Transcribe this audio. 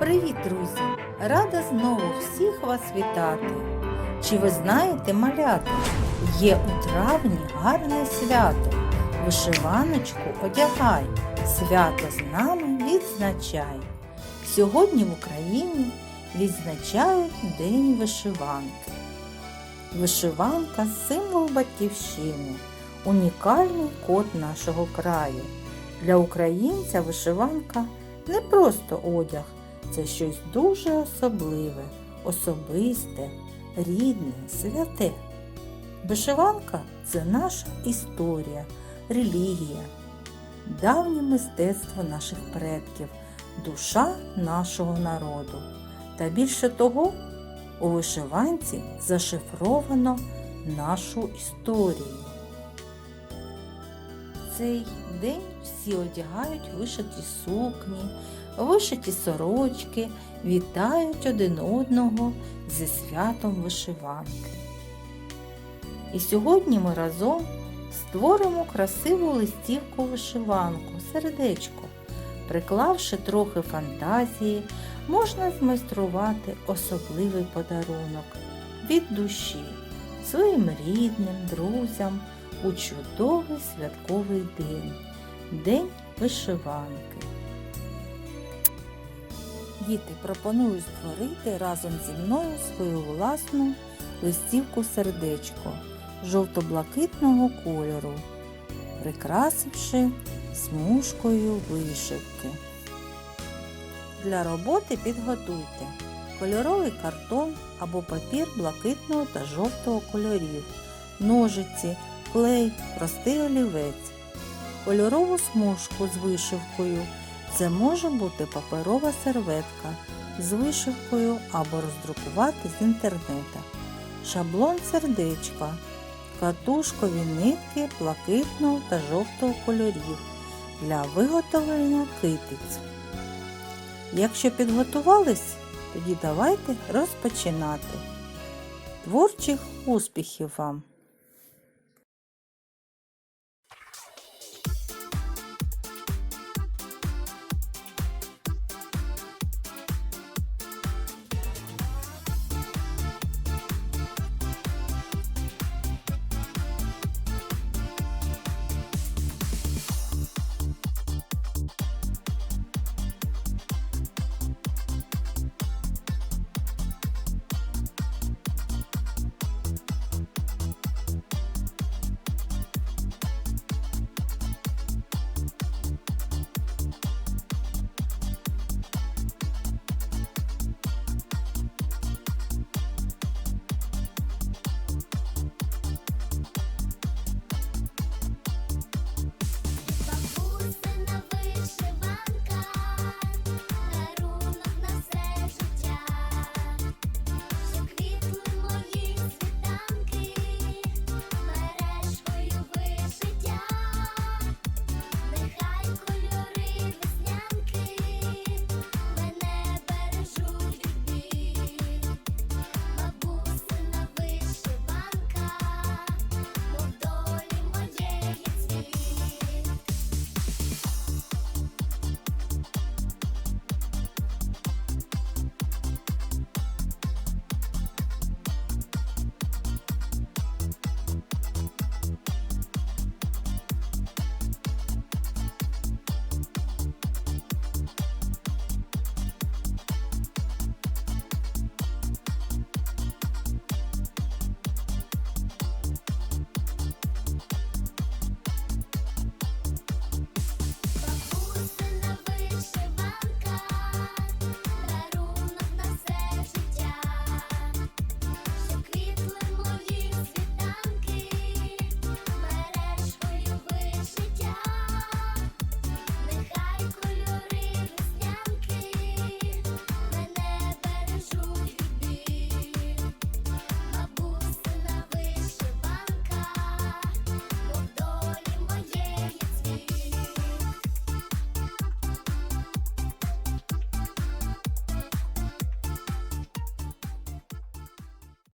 Привіт, друзі! Рада знову всіх вас вітати. Чи ви знаєте, малята, є у травні гарне свято. Вишиваночку одягай, свято з нами відзначай. Сьогодні в Україні відзначають День вишиванки. Вишиванка символ батьківщини, унікальний код нашого краю. Для українця вишиванка не просто одяг, це щось дуже особливе, особисте, рідне, святе. Вишиванка це наша історія, релігія, давнє мистецтво наших предків, душа нашого народу. Та більше того, у вишиванці зашифровано нашу історію. Цей день всі одягають вишиті сукні, вишиті сорочки, вітають один одного зі святом вишиванки. І сьогодні ми разом створимо красиву листівку вишиванку, сердечко. Приклавши трохи фантазії, можна змайструвати особливий подарунок від душі своїм рідним, друзям у чудовий святковий день День вишиванки. Діти, пропоную створити разом зі мною свою власну листівку сердечко жовто-блакитного кольору, прикрасивши смужкою вишивки. Для роботи підготуйте кольоровий картон або папір блакитного та жовтого кольорів, ножиці, клей, простий олівець, кольорову смужку з вишивкою. Це може бути паперова серветка з вишивкою або роздрукувати з інтернета, шаблон сердечка, катушкові нитки блакитного та жовтого кольорів для виготовлення китиць. Якщо підготувались, тоді давайте розпочинати. Творчих успіхів вам!